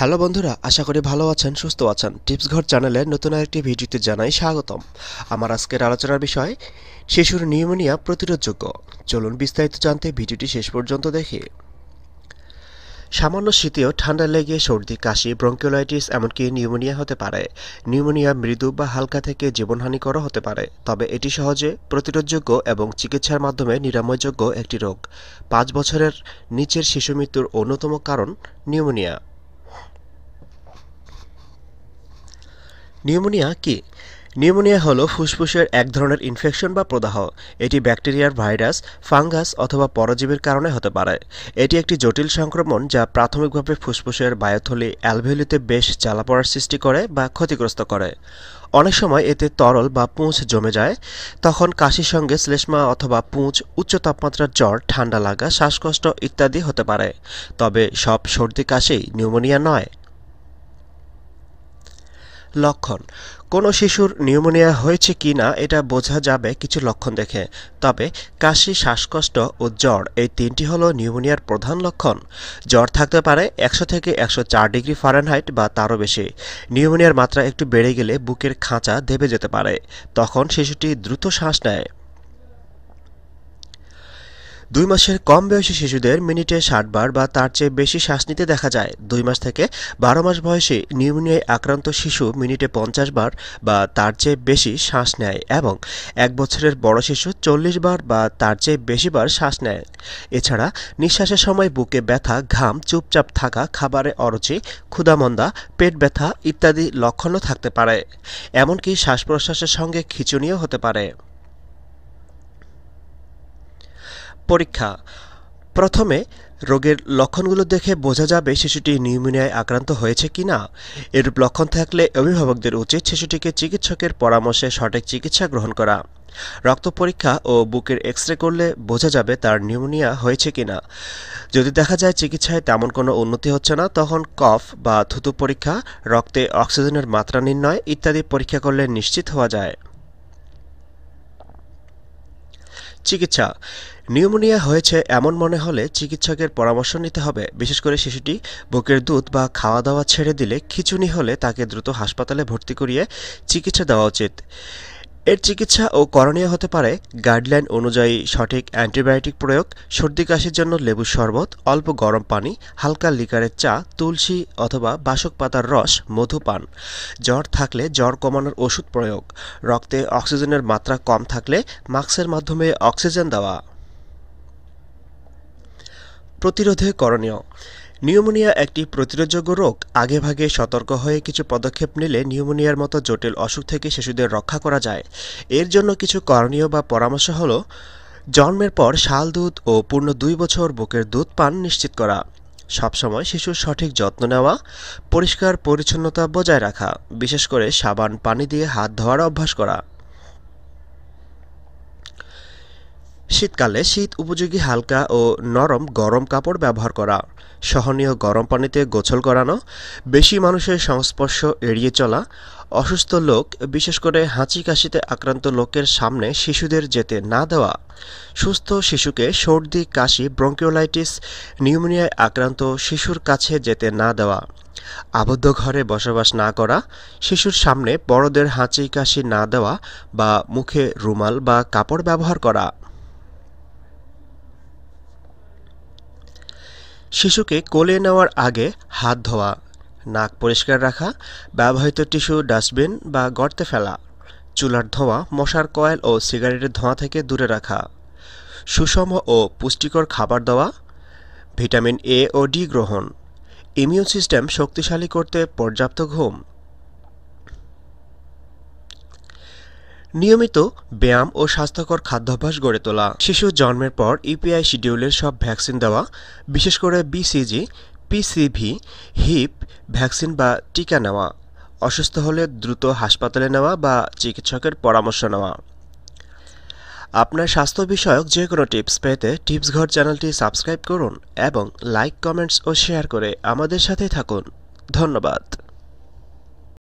Hello বন্ধুরা, আশা করি ভালো আছেন, সুস্থ আছেন। টিপস ঘর চ্যানেলের নতুন আরেকটি ভিডিওতে জানাই স্বাগতম। আমার আজকের আলোচনার বিষয়, শিশুর নিউমোনিয়া প্রতিরোধযোগ্য চলুন বিস্তারিত জানতে ভিডিওটি শেষ পর্যন্ত দেখে। সামান্য শীতেও ঠান্ডা লেগে সর্দি, কাশি, ব্রঙ্কিওলাইটিস এমনকি নিউমোনিয়া হতে পারে। নিউমোনিয়া মৃদু বা হালকা থেকে জীবনহানিকরও হতে পারে, তবে এটি সহজে প্রতিরোধযোগ্য এবং চিকিৎসার মাধ্যমে নিরাময়যোগ্য একটি রোগ। পাঁচ বছরের নিচের শিশু মৃত্যুর অন্যতম কারণ নিউমোনিয়া। নিউমোনিয়া কি? নিউমোনিয়া হলো ফুসফুসের এক ধরনের ইনফেকশন বা প্রদাহ। এটি ব্যাকটেরিয়ার ভাইরাস ফাঙ্গাস অথবা পরজীবীর কারণে হতে পারে। এটি একটি জটিল সংক্রমণ যা প্রাথমিকভাবে ফুসফুসের বায়োথলি অ্যালভেলিতে বেশ জ্বালাপড়ার সৃষ্টি করে বা ক্ষতিগ্রস্ত করে। অনেক সময় এতে তরল বা পুঁজ জমে যায়। তখন কাশির সঙ্গে শ্লেষ্মা অথবা পুঁজ উচ্চ তাপমাত্রার জ্বর, ঠান্ডা লাগা, শ্বাসকষ্ট ইত্যাদি হতে পারে। তবে সব সর্দি কাশি নিউমোনিয়া নয়। লক্ষণ। কোনো শিশুর নিউমোনিয়া হয়েছে কি না, এটা বোঝা যাবে কিছু লক্ষণ দেখে। তবে কাশি, শ্বাসকষ্ট ও জ্বর, এই তিনটি হল নিউমোনিয়ার প্রধান লক্ষণ। জ্বর থাকতে পারে একশো থেকে একশো চার ডিগ্রি ফারেনহাইট বা তারও বেশি। নিউমোনিয়ার মাত্রা একটু বেড়ে গেলে বুকের খাঁচা দেবে যেতে পারে। তখন শিশুটি দ্রুত শ্বাস নেয়। দুই মাসের কম বয়সী শিশুদের মিনিটে ষাট বার বা তার চেয়ে বেশি শ্বাস নিতে দেখা যায়। দুই মাস থেকে বারো মাস বয়সে নিউমোনিয়ায় আক্রান্ত শিশু মিনিটে পঞ্চাশ বার বা তার চেয়ে বেশি শ্বাস নেয় এবং এক বছরের বড় শিশু চল্লিশ বার বা তার চেয়ে বেশি বার শ্বাস নেয়। এছাড়া নিঃশ্বাসের সময় বুকে ব্যথা, ঘাম, চুপচাপ থাকা, খাবারে অরুচি, ক্ষুধামন্দা, পেট ব্যথা ইত্যাদি লক্ষণও থাকতে পারে। এমনকি শ্বাস প্রশ্বাসের সঙ্গে খিচুনিও হতে পারে। পরীক্ষা। প্রথমে রোগের লক্ষণগুলো দেখে বোঝা যাবে শিশুটি নিউমোনিয়ায় আক্রান্ত হয়েছে কি না এরূপ লক্ষণ থাকলে অভিভাবকদের উচিত শিশুটিকে চিকিৎসকের পরামর্শে সঠিক চিকিৎসা গ্রহণ করা। রক্ত পরীক্ষা ও বুকের এক্স রে করলে বোঝা যাবে তার নিউমোনিয়া হয়েছে কি না যদি দেখা যায় চিকিৎসায় তেমন কোনো উন্নতি হচ্ছে না, তখন কফ বা থুতু পরীক্ষা, রক্তে অক্সিজেনের মাত্রা নির্ণয় ইত্যাদি পরীক্ষা করলে নিশ্চিত হওয়া যায়। চিকিৎসা। নিউমোনিয়া হয়েছে এমন মনে হলে চিকিৎসকের পরামর্শ নিতে হবে। বিশেষ করে শিশুটি বুকের দুধ বা খাওয়া দাওয়া ছেড়ে দিলে খিচুনি হলে তাকে দ্রুত হাসপাতালে ভর্তি করিয়ে চিকিৎসা দেওয়া উচিত। এর চিকিৎসা ও করণীয় হতে পারে। গাইডলাইন অনুযায়ী সঠিক অ্যান্টিবায়োটিক প্রয়োগ, সর্দি কাশির জন্য লেবুর শরবত, অল্প গরম পানি, হালকা লিকারের চা, তুলসী অথবা বাসক পাতার রস, মধু পান। জ্বর থাকলে জ্বর কমানোর ওষুধ প্রয়োগ। রক্তে অক্সিজেনের মাত্রা কম থাকলে মাস্কের মাধ্যমে অক্সিজেন দেওয়া। প্রতিরোধে করণীয়। নিউমোনিয়া একটি প্রতিরোধযোগ্য রোগ। আগেভাগে সতর্ক হয়ে কিছু পদক্ষেপ নিলে নিউমোনিয়ার মতো জটিল অসুখ থেকে শিশুদের রক্ষা করা যায়। এর জন্য কিছু করণীয় বা পরামর্শ হল, জন্মের পর শাল দুধ ও পূর্ণ দুই বছর বুকের দুধ পান নিশ্চিত করা। সবসময় শিশুর সঠিক যত্ন নেওয়া, পরিষ্কার পরিচ্ছন্নতা বজায় রাখা, বিশেষ করে সাবান, পানি দিয়ে হাত ধোয়ার অভ্যাস করা। শীতকালে শীত উপযোগী হালকা ও নরম গরম কাপড় ব্যবহার করা, সহনীয় গরম পানিতে গোছল করানো, বেশি মানুষের সংস্পর্শ এড়িয়ে চলা, অসুস্থ লোক, বিশেষ করে হাঁচি কাশিতে আক্রান্ত লোকের সামনে শিশুদের যেতে না দেওয়া, সুস্থ শিশুকে সর্দি, কাশি, ব্রঙ্কিওলাইটিস, নিউমোনিয়ায় আক্রান্ত শিশুর কাছে যেতে না দেওয়া, আবদ্ধ ঘরে বসবাস না করা, শিশুর সামনে বড়দের হাঁচি কাশি না দেওয়া বা মুখে রুমাল বা কাপড় ব্যবহার করা। শিশুকে কোলে নেওয়ার আগে হাত ধোয়া, নাক পরিষ্কার রাখা, ব্যবহৃত টিস্যু ডাস্টবিন বা গর্তে ফেলা, চুলার ধোঁয়া, মশার কয়েল ও সিগারেটের ধোঁয়া থেকে দূরে রাখা, সুষম ও পুষ্টিকর খাবার দেওয়া, ভিটামিন এ ও ডি গ্রহণ, ইমিউন সিস্টেম শক্তিশালী করতে পর্যাপ্ত ঘুম নিয়মিত ব্যায়াম ও স্বাস্থ্যকর খাদ্যাভ্যাস গড়ে তোলা। শিশু জন্মের পর ইপিআই শিডিউলের সব ভ্যাকসিন দেওয়া, বিশেষ করে বিসিজি পিসিভি হিপ ভ্যাকসিন বা টিকা নেওয়া, অসুস্থ হলে দ্রুত হাসপাতালে নেওয়া বা চিকিৎসকের পরামর্শ নেওয়া। আপনার স্বাস্থ্য বিষয়ক যে কোনো টিপস পেতে টিপস ঘর চ্যানেলটি সাবস্ক্রাইব করুন এবং লাইক, কমেন্টস ও শেয়ার করে আমাদের সাথে থাকুন। ধন্যবাদ।